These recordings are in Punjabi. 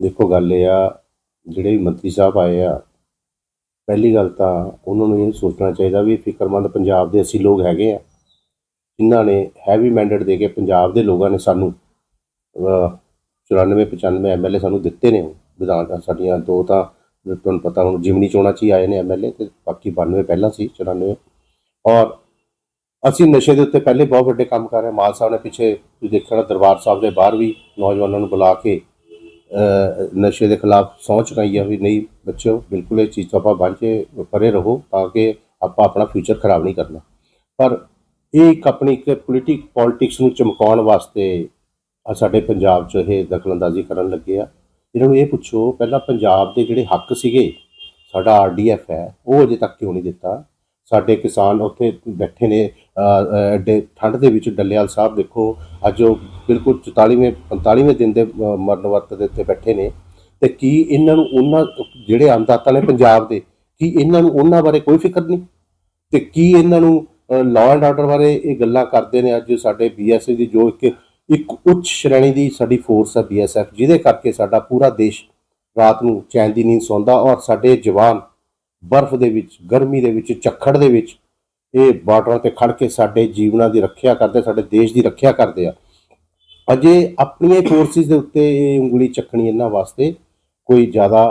ਦੇਖੋ ਗੱਲ ਇਹ ਆ ਜਿਹੜੇ ਵੀ ਮੰਤਰੀ ਸਾਹਿਬ ਆਏ ਆ ਪਹਿਲੀ ਗੱਲ ਤਾਂ ਉਹਨਾਂ ਨੂੰ ਇਹ ਸੋਚਣਾ ਚਾਹੀਦਾ ਵੀ ਫਿਕਰਮੰਦ ਪੰਜਾਬ ਦੇ ਅਸੀਂ ਲੋਕ ਹੈਗੇ ਆ। ਇਹਨਾਂ ਨੇ ਹੈਵੀ ਮੈਂਡੇਟ ਦੇ ਕੇ ਪੰਜਾਬ ਦੇ ਲੋਕਾਂ ਨੇ ਸਾਨੂੰ ਅਹ, 94 95 ਐਮਐਲਏ ਸਾਨੂੰ ਦਿੱਤੇ ਨੇ ਵਿਧਾਨ ਸਾਡੀਆਂ। ਦੋ ਤਾਂ ਤੁਹਾਨੂੰ ਪਤਾ ਹੁਣ ਜਿਮਨੀ ਚੋਣਾਂ 'ਚ ਹੀ ਆਏ ਨੇ ਐਮਐਲਏ ਤੇ ਬਾਕੀ 92 ਪਹਿਲਾਂ ਸੀ 94 ਔਰ ਅਸੀਂ ਨਸ਼ੇ ਦੇ ਉੱਤੇ ਪਹਿਲੇ ਬਹੁਤ ਵੱਡੇ ਕੰਮ ਕਰ ਰਹੇ ਹਾਂ। ਮਾਨ ਸਾਹਿਬ ਨੇ ਪਿੱਛੇ ਤੁਸੀਂ ਦੇਖਣਾ ਦਰਬਾਰ ਸਾਹਿਬ ਦੇ ਬਾਹਰ ਵੀ ਨੌਜਵਾਨਾਂ ਨੂੰ ਬੁਲਾ ਕੇ ਨਸ਼ੇ ਦੇ ਖਿਲਾਫ ਸਹੁੰ ਚੁਕਾਈ ਆ ਵੀ ਨਹੀਂ, ਬੱਚਿਓ, ਬਿਲਕੁਲ ਇਹ ਚੀਜ਼ ਤੋਂ ਆਪਾਂ ਬਾਂਝੇ ਪਰੇ ਰਹੋ ਤਾਂ ਕਿ ਆਪਾਂ ਆਪਣਾ ਫਿਊਚਰ ਖਰਾਬ ਨਹੀਂ ਕਰਨਾ। ਪਰ ਇਹ ਇੱਕ ਆਪਣੀ ਇੱਕ ਪੋਲਿਟਿਕ ਪੋਲਿਟਿਕਸ ਨੂੰ ਚਮਕਾਉਣ ਵਾਸਤੇ ਸਾਡੇ ਪੰਜਾਬ 'ਚ ਇਹ ਦਖਲਅੰਦਾਜ਼ੀ ਕਰਨ ਲੱਗੇ ਆ। ਇਹਨਾਂ ਨੂੰ ਇਹ ਪੁੱਛੋ, ਪਹਿਲਾਂ ਪੰਜਾਬ ਦੇ ਜਿਹੜੇ ਹੱਕ ਸੀਗੇ, ਸਾਡਾ ਆਰਡੀਐਫ ਹੈ, ਉਹ ਅਜੇ ਤੱਕ ਕਿਉਂ ਨਹੀਂ ਦਿੱਤਾ? ਸਾਡੇ ਕਿਸਾਨ ਉੱਥੇ ਬੈਠੇ ਨੇ ਅਹ, ਐਡੇ ਠੰਡ ਦੇ ਵਿੱਚ ਡੱਲੇਵਾਲ ਸਾਹਿਬ ਦੇਖੋ ਅੱਜ ਉਹ ਬਿਲਕੁਲ 44ਵੇਂ 45ਵੇਂ ਦਿਨ ਦੇ ਮਰਨ ਵਰਤ ਦੇ ਉੱਤੇ ਬੈਠੇ ਨੇ ਤੇ ਕੀ ਇਹਨਾਂ ਨੂੰ ਉਹਨਾਂ ਜਿਹੜੇ ਅੰਦਾਤਾ ਨੇ ਪੰਜਾਬ ਦੇ ਕੀ ਇਹਨਾਂ ਨੂੰ ਉਹਨਾਂ ਬਾਰੇ ਕੋਈ ਫਿਕਰ ਨਹੀਂ? ਤੇ ਕੀ ਇਹਨਾਂ ਨੂੰ ਲਾਅ ਐਂਡ ਆਰਡਰ ਬਾਰੇ ਇਹ ਗੱਲਾਂ ਕਰਦੇ ਨੇ ਅੱਜ ਸਾਡੇ ਬੀਐਸਐਫ ਦੀ ਜੋ ਇੱਕ ਇੱਕ ਉੱਚ ਸ਼੍ਰੇਣੀ ਦੀ ਸਾਡੀ ਫੋਰਸ ਹੈ ਬੀਐਸਐਫ ਜਿਹਦੇ ਕਰਕੇ ਸਾਡਾ ਪੂਰਾ ਦੇਸ਼ ਰਾਤ ਨੂੰ ਚੈਨ ਦੀ ਨੀਂਦ ਸੌਂਦਾ ਔਰ ਸਾਡੇ ਜਵਾਨ ਬਰਫ਼ ਦੇ ਵਿੱਚ ਗਰਮੀ ਦੇ ਵਿੱਚ ਝੱਖੜ ਦੇ ਵਿੱਚ ਇਹ ਬਾਰਡਰਾਂ ਤੇ ਖੜ ਕੇ ਸਾਡੇ ਜੀਵਨਾਂ ਦੀ ਰੱਖਿਆ ਕਰਦੇ ਸਾਡੇ ਦੇਸ਼ ਦੀ ਰੱਖਿਆ ਕਰਦੇ ਆ। ਅਜੇ ਆਪਣੀਆਂ ਫੋਰਸਿਸ ਦੇ ਉੱਤੇ ਇਹ ਉਂਗਲੀ ਚੱਕਣੀ ਇਹਨਾਂ ਵਾਸਤੇ ਕੋਈ ਜ਼ਿਆਦਾ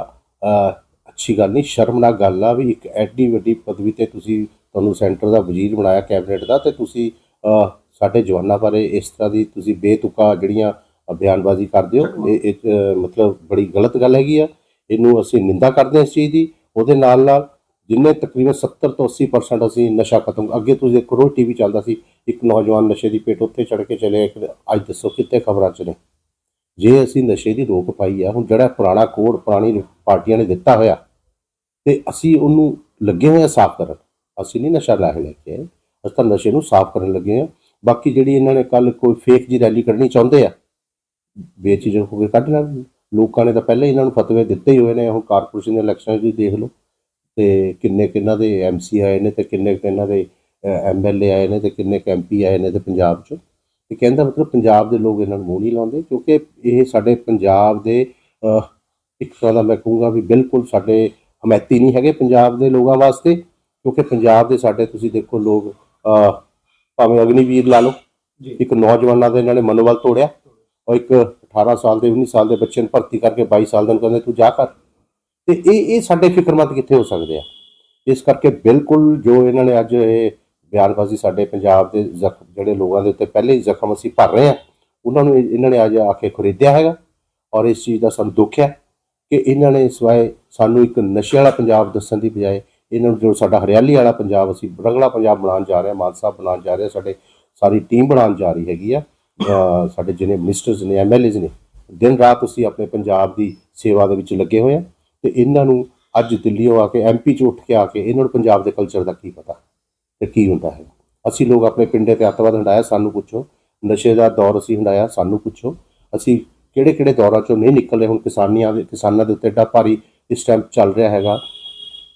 ਅੱਛੀ ਗੱਲ ਨਹੀਂ ਸ਼ਰਮਨਾਕ ਗੱਲ ਆ ਵੀ ਇੱਕ ਐਡੀ ਵੱਡੀ ਪਦਵੀ ਤੇ ਤੁਸੀਂ ਤੁਹਾਨੂੰ ਸੈਂਟਰ ਦਾ ਵਜ਼ੀਰ ਬਣਾਇਆ ਕੈਬਨਿਟ ਦਾ ਤੇ ਤੁਸੀਂ ਸਾਡੇ ਜਵਾਨਾਂ ਬਾਰੇ ਇਸ ਤਰ੍ਹਾਂ ਦੀ ਤੁਸੀਂ ਬੇਤੁਕਾ ਜਿਹੜੀਆਂ ਬਿਆਨਬਾਜ਼ੀ ਕਰਦੇ ਹੋ ਇਹ ਇੱਕ ਮਤਲਬ ਬੜੀ ਗਲਤ ਗੱਲ ਹੈਗੀ ਆ। ਇਹਨੂੰ ਅਸੀਂ ਨਿੰਦਾ ਕਰਦੇ ਹਾਂ ਇਸ ਚੀਜ਼ ਦੀ। ਉਹਦੇ ਨਾਲ ਨਾਲ ਜਿੰਨੇ ਤਕਰੀਬਨ 70 ਤੋਂ 80% ਅਸੀਂ ਨਸ਼ਾ ਖਤਮ ਅੱਗੇ ਤੁਸੀਂ ਦੇਖੋ ਰੋਜ਼ ਟੀਵੀ ਚੱਲਦਾ ਸੀ, ਇੱਕ ਨੌਜਵਾਨ ਨਸ਼ੇ ਦੀ ਪੇਟ ਉੱਤੇ ਚੜ ਕੇ ਚਲੇ ਗਿਆ ਅੱਜ ਦੱਸੋ ਕਿੱਥੇ ਖਬਰਾਂ 'ਚ ਨੇ? ਜੇ ਅਸੀਂ ਨਸ਼ੇ ਦੀ ਰੋਕ ਪਾਈ ਆ, ਹੁਣ ਜਿਹੜਾ ਪੁਰਾਣਾ ਕੋਡ, ਪੁਰਾਣੀ ਪਾਰਟੀਆਂ ਨੇ ਦਿੱਤਾ ਹੋਇਆ, ਤੇ ਅਸੀਂ ਉਹਨੂੰ ਲੱਗੇ ਹੋਏ ਆ ਸਾਫ਼ ਕਰਨ। ਅਸੀਂ ਨਹੀਂ ਨਸ਼ਾ ਲੈ ਲੈ ਕੇ ਆਏ ਅਸੀਂ ਤਾਂ ਨਸ਼ੇ ਨੂੰ ਸਾਫ਼ ਕਰਨ ਲੱਗੇ ਆ। ਬਾਕੀ ਜਿਹੜੀ ਇਹਨਾਂ ਨੇ ਕੱਲ ਕੋਈ ਫੇਕ ਜੀ ਰੈਲੀ ਕੱਢਣੀ ਚਾਹੁੰਦੇ ਆ ਬੇਚਿਜਕ ਹੋ ਕੇ ਕੱਢ ਲੈਣ ਲੋਕਾਂ ਨੇ ਤਾਂ ਪਹਿਲਾਂ ਹੀ ਇਹਨਾਂ ਨੂੰ ਫਤਵੇ ਦਿੱਤੇ ਹੀ ਹੋਏ ਨੇ ਹੁਣ ਕਾਰਪੋਰੇਸ਼ਨ ਦੇ ਇਲੈਕਸ਼ਨ ਵੀ ਦੇਖ ਲਓ। ਤੇ ਕਿੰਨੇ ਕਿੰਨਾ ਦੇ ਐਮਸੀ ਆਏ ਨੇ ਤੇ ਕਿੰਨੇ ਕੁ ਇਹਨਾਂ ਦੇ ਐਮਐਲਏ ਆਏ ਨੇ ਤੇ ਕਿੰਨੇ ਐਮਪੀ ਆਏ ਨੇ ਤੇ ਪੰਜਾਬ 'ਚ। ਤੇ ਕਹਿੰਦਾ ਮਤਲਬ ਪੰਜਾਬ ਦੇ ਲੋਕ ਇਹਨਾਂ ਨੂੰ ਮੂੰਹ ਨਹੀਂ ਲਾਉਂਦੇ ਕਿਉਂਕਿ ਇਹ ਸਾਡੇ ਪੰਜਾਬ ਦੇ ਇੱਕ ਤਰ੍ਹਾਂ ਦਾ ਮੈਂ ਕਹੂੰਗਾ ਵੀ ਬਿਲਕੁਲ ਸਾਡੇ ਹਮਾਇਤੀ ਨਹੀਂ ਹੈਗੇ ਪੰਜਾਬ ਦੇ ਲੋਕਾਂ ਵਾਸਤੇ ਕਿਉਂਕਿ ਪੰਜਾਬ ਦੇ ਸਾਡੇ ਤੁਸੀਂ ਦੇਖੋ ਲੋਕ ਭਾਵੇਂ ਅਗਨੀਵੀਰ ਲਾ ਲਓ। ਇੱਕ ਨੌਜਵਾਨਾਂ ਦੇ ਇਹਨਾਂ ਨੇ ਮਨੋਬਲ ਤੋੜਿਆ। ਔਰ ਇੱਕ 18 ਸਾਲ ਦੇ 19 ਸਾਲ ਦੇ ਬੱਚੇ ਨੂੰ ਭਰਤੀ ਕਰਕੇ 22 ਸਾਲ ਦੇ ਨੂੰ ਕਹਿੰਦੇ ਤੂੰ ਜਾ ਕਰ। ਤੇ ਇਹ ਇਹ ਸਾਡੇ ਫਿਕਰਮੰਦ ਕਿੱਥੇ ਹੋ ਸਕਦੇ ਆ? ਇਸ ਕਰਕੇ ਬਿਲਕੁਲ ਜੋ ਇਹਨਾਂ ਨੇ ਅੱਜ ਇਹ ਬਿਆਨਬਾਜ਼ੀ ਸਾਡੇ ਪੰਜਾਬ ਦੇ ਜ਼ਖਮ ਜਿਹੜੇ ਲੋਕਾਂ ਦੇ ਉੱਤੇ ਪਹਿਲੇ ਹੀ ਜ਼ਖਮ ਅਸੀਂ ਭਰ ਰਹੇ ਆ, ਉਹਨਾਂ ਨੂੰ ਇਹ- ਇਹਨਾਂ ਨੇ ਅੱਜ ਆ ਕੇ ਖਰੀਦਿਆ ਹੈਗਾ ਔਰ ਇਸ ਚੀਜ਼ ਦਾ ਸਾਨੂੰ ਦੁੱਖ ਹੈ ਕਿ ਇਹਨਾਂ ਨੇ ਸਿਵਾਏ ਸਾਨੂੰ ਇੱਕ ਨਸ਼ੇ ਵਾਲਾ ਪੰਜਾਬ ਦੱਸਣ ਦੀ ਬਜਾਏ ਇਹਨਾਂ ਨੂੰ ਜੋ ਸਾਡਾ ਹਰਿਆਲੀ ਵਾਲਾ ਪੰਜਾਬ ਅਸੀਂ ਰੰਗਲਾ ਪੰਜਾਬ ਬਣਾਉਣ ਜਾ ਰਹੇ ਹਾਂ ਮਾਨਸਾ ਬਣਾਉਣ ਜਾ ਰਹੇ ਹਾਂ, ਸਾਡੇ ਸਾਰੀ ਟੀਮ ਬਣਾਉਣ ਜਾ ਰਹੀ ਹੈਗੀ ਆ। ਸਾਡੇ ਜਿਹਨੇ ਮਿਨਿਸਟਰਸ ਨੇ ਐਮਐਲਏਜ਼ ਨੇ, ਦਿਨ ਰਾਤ ਅਸੀਂ ਆਪਣੇ ਪੰਜਾਬ ਦੀ ਸੇਵਾ ਦੇ ਵਿੱਚ ਲੱਗੇ ਹੋਏ ਆ ਤੇ ਇਹਨਾਂ ਨੂੰ ਅੱਜ ਦਿੱਲੀੋਂ ਆ ਕੇ ਐਮਪੀ ਚ ਉੱਠ ਕੇ ਆ ਕੇ ਇਹਨਾਂ ਨੂੰ ਪੰਜਾਬ ਦੇ ਕਲਚਰ ਦਾ ਕੀ ਪਤਾ ਤੇ ਕੀ ਹੁੰਦਾ ਹੈ। ਅਸੀਂ ਲੋਕ ਆਪਣੇ ਪਿੰਡੇ ਤੇ ਅੱਤਵਾਦ ਹੰਡਾਇਆ, ਸਾਨੂੰ ਪੁੱਛੋ। ਨਸ਼ੇ ਦਾ ਦੌਰ ਅਸੀਂ ਹੰਡਾਇਆ, ਸਾਨੂੰ ਪੁੱਛੋ। ਅਸੀਂ ਕਿਹੜੇ ਕਿਹੜੇ ਦੌਰਾਂ ਚੋਂ ਨਹੀਂ ਨਿਕਲੇ ਹੁਣ ਕਿਸਾਨੀਆਂ ਦੇ, ਕਿਸਾਨਾਂ ਦੇ ਉੱਤੇ ਏਡਾ ਭਾਰੀ ਇਸ ਟਾਈਮ ਚੱਲ ਰਿਹਾ ਹੈਗਾ।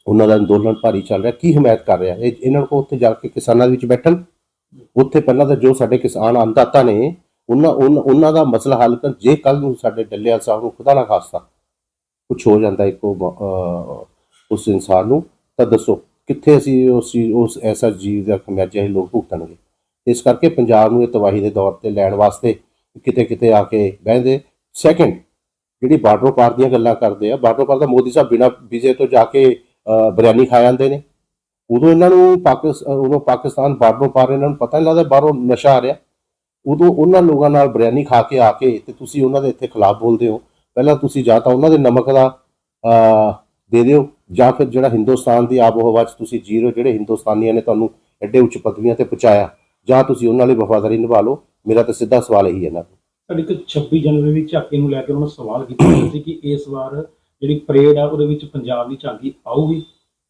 ਉਹਨਾਂ ਦਾ ਅੰਦੋਲਨ ਭਾਰੀ ਚੱਲ ਰਿਹਾ, ਕੀ ਹਮਾਇਤ ਕਰ ਰਿਹਾ ਇਹ, ਇਹਨਾਂ ਨੂੰ ਉੱਥੇ ਜਾ ਕੇ ਕਿਸਾਨਾਂ ਦੇ ਵਿੱਚ ਬੈਠਣ ਉੱਥੇ ਪਹਿਲਾਂ ਤਾਂ ਜੋ ਸਾਡੇ ਕਿਸਾਨ ਅੰਦਾਤਾ ਨੇ ਉਹਨਾਂ ਉਹਨਾਂ ਉਹਨਾਂ ਦਾ ਮਸਲਾ ਹੱਲ ਕਰ ਜੇ ਕੱਲ ਨੂੰ ਸਾਡੇ ਡੱਲੇਵਾਲ ਸਾਹਿਬ ਨੂੰ ਖੁਦਾ ਨਾ ਖਾਸਤਾ ਕੁਝ ਹੋ ਜਾਂਦਾ ਇੱਕ ਉਹ, ਉਸ ਇਨਸਾਨ ਨੂੰ ਤਾਂ ਦੱਸੋ ਕਿੱਥੇ ਅਸੀਂ ਉਸ ਚੀਜ਼- ਉਸ ਐਸਾ ਜੀਵ ਦਾ ਖਮਿਆਜਾ ਇਹ ਲੋਕ ਭੁਗਤਣਗੇ? ਇਸ ਕਰਕੇ ਪੰਜਾਬ ਨੂੰ ਇਹ ਤਬਾਹੀ ਦੇ ਦੌਰ ਤੇ ਲੈਣ ਵਾਸਤੇ ਕਿਤੇ ਕਿਤੇ ਆ ਕੇ ਬਹਿੰਦੇ। ਸੈਕੰਡ ਜਿਹੜੀ ਬਾਰਡਰ ਪਾਰ ਦੀਆਂ ਗੱਲਾਂ ਕਰਦੇ ਆ ਬਾਰਡਰ ਪਾਰ ਦਾ ਮੋਦੀ ਸਾਹਿਬ ਬਿਨਾ ਵੀਜ਼ੇ ਤੋਂ ਜਾ ਕੇ ਬਿਰਿਆਨੀ ਖਾ ਜਾਂਦੇ ਨੇ। ਉਦੋਂ ਇਹਨਾਂ ਨੂੰ ਪਾਕਿਸਤਾਨ ਉਦੋਂ ਪਾਕਿਸਤਾਨ ਬਾਰਡਰੋਂ ਪਾਰ ਇਹਨਾਂ ਨੂੰ ਪਤਾ ਨਹੀਂ ਲੱਗਦਾ ਬਾਹਰੋਂ ਨਸ਼ਾ ਆ ਰਿਹਾ। ਉਦੋਂ ਉਹਨਾਂ ਲੋਕਾਂ ਨਾਲ ਬਰਿਆਨੀ ਖਾ ਕੇ ਆ ਕੇ ਤੇ ਤੁਸੀਂ ਉਹਨਾਂ ਦੇ ਇੱਥੇ ਖਿਲਾਫ ਬੋਲਦੇ ਹੋ। ਪਹਿਲਾਂ ਤੁਸੀਂ ਜਾਂ ਤਾਂ ਉਹਨਾਂ ਦੇ ਨਮਕ ਦਾ ਦੇ ਦਿਓ ਜਾਂ ਫਿਰ ਜਿਹੜਾ ਹਿੰਦੁਸਤਾਨ ਦੀ ਆਬੋ ਹਵਾ 'ਚ ਤੁਸੀਂ ਜੀਰੋ ਜਿਹੜੇ ਹਿੰਦੁਸਤਾਨੀਆਂ ਨੇ ਤੁਹਾਨੂੰ ਐਡੇ ਉੱਚ ਪਦਵੀਆਂ ਤੇ ਪਹੁੰਚਾਇਆ। ਜਾਂ ਤੁਸੀਂ ਉਹਨਾਂ ਲਈ ਵਫਾਦਾਰੀ ਨਿਭਾ ਲਓ। ਮੇਰਾ ਤਾਂ ਸਿੱਧਾ ਸਵਾਲ ਇਹੀ ਹੈ ਨਾ ਸਾਡੀ ਇੱਕ 26 ਜਨਵਰੀ ਦੀ ਝਾਕੀ ਨੂੰ ਲੈ ਕੇ ਉਹਨਾਂ ਨੇ ਸਵਾਲ ਕੀਤਾ ਸੀ ਕਿ ਇਸ ਵਾਰ ਜਿਹੜੀ ਪਰੇਡ ਆ, ਉਹਦੇ ਵਿੱਚ ਪੰਜਾਬ ਦੀ ਝਾਕੀ ਆਊਗੀ?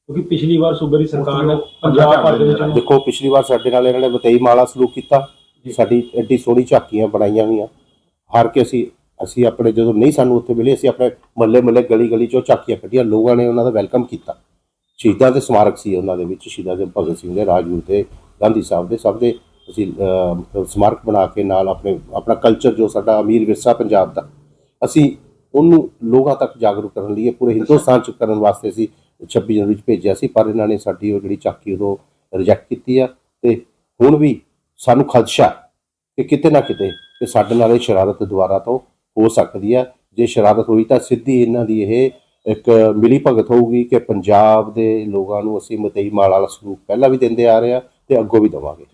ਕਿਉਂਕਿ ਪਿਛਲੀ ਵਾਰ ਸੂਬੇ ਦੀ ਸਰਕਾਰ ਨੇ ਪੰਜਾਬ ਭਰ ਦੇ ਵਿੱਚ ਦੇਖੋ ਪਿਛਲੀ ਵਾਰ ਸਾਡੇ ਨਾਲ ਇਹਨਾਂ ਨੇ ਬਤਈ ਮਾਲਾ ਸਲੂਕ ਕੀਤਾ। ਸਾਡੀ ਐਡੀ ਸੋਹਣੀ ਝਾਕੀਆਂ ਬਣਾਈਆਂ ਹੋਈਆਂ। ਹਾਰ ਕੇ ਅਸੀਂ ਅਸੀਂ ਆਪਣੇ ਜਦੋਂ ਨਹੀਂ ਸਾਨੂੰ ਉੱਥੇ ਮਿਲੇ ਅਸੀਂ ਆਪਣੇ ਮੱਲੇ ਮੱਲੇ ਗਲੀ ਗਲੀ ਚੋਂ ਝਾਕੀਆਂ ਕੱਢੀਆਂ। ਲੋਕਾਂ ਨੇ ਉਹਨਾਂ ਦਾ ਵੈਲਕਮ ਕੀਤਾ। ਸ਼ਹੀਦਾਂ ਦੇ ਸਮਾਰਕ ਸੀ ਉਹਨਾਂ ਦੇ ਵਿੱਚ। ਸ਼ਹੀਦਾਂ ਦੇ ਭਗਤ ਸਿੰਘ ਦੇ ਰਾਜਗੁਰੂ ਦੇ ਗਾਂਧੀ ਸਾਹਿਬ ਦੇ ਸਭ ਦੇ ਅਸੀਂ ਸਮਾਰਕ ਬਣਾ ਕੇ ਨਾਲ ਆਪਣੇ ਆਪਣਾ ਕਲਚਰ ਜੋ ਸਾਡਾ ਅਮੀਰ ਵਿਰਸਾ ਪੰਜਾਬ ਦਾ। ਅਸੀਂ ਉਹਨੂੰ ਲੋਕਾਂ ਤੱਕ ਜਾਗਰੂਕ ਕਰਨ ਲਈ ਪੂਰੇ ਹਿੰਦੁਸਤਾਨ ਚ ਕਰਨ ਵਾਸਤੇ ਅਸੀਂ 26 ਜਨਵਰੀ ਚ ਭੇਜਿਆ ਸੀ, ਪਰ ਇਹਨਾਂ ਨੇ ਸਾਡੀ ਉਹ ਜਿਹੜੀ ਚਾਕੀ ਉਦੋਂ ਰਿਜੈਕਟ ਕੀਤੀ ਆ ਤੇ ਹੁਣ ਵੀ ਸਾਨੂੰ ਖਦਸ਼ਾ ਕਿ ਕਿਤੇ ਨਾ ਕਿਤੇ ਕਿ ਸਾਡੇ ਨਾਲ ਇਹ ਸ਼ਰਾਰਤ ਦੁਬਾਰਾ ਤੋਂ ਹੋ ਸਕਦੀ ਆ। ਜੇ ਸ਼ਰਾਰਤ ਹੋਈ ਤਾਂ ਸਿੱਧੀ ਇਹਨਾਂ ਦੀ ਇਹ ਇੱਕ ਮਿਲੀ ਭਗਤ ਹੋਊਗੀ ਕਿ ਪੰਜਾਬ ਦੇ ਲੋਕਾਂ ਨੂੰ ਅਸੀਂ ਮਤਈ ਮਾਲ ਵਾਲਾ ਸਲੂਕ ਪਹਿਲਾਂ ਵੀ ਦਿੰਦੇ ਆ ਰਹੇ ਆ ਤੇ ਅੱਗੋਂ ਵੀ ਦੇਵਾਂਗੇ।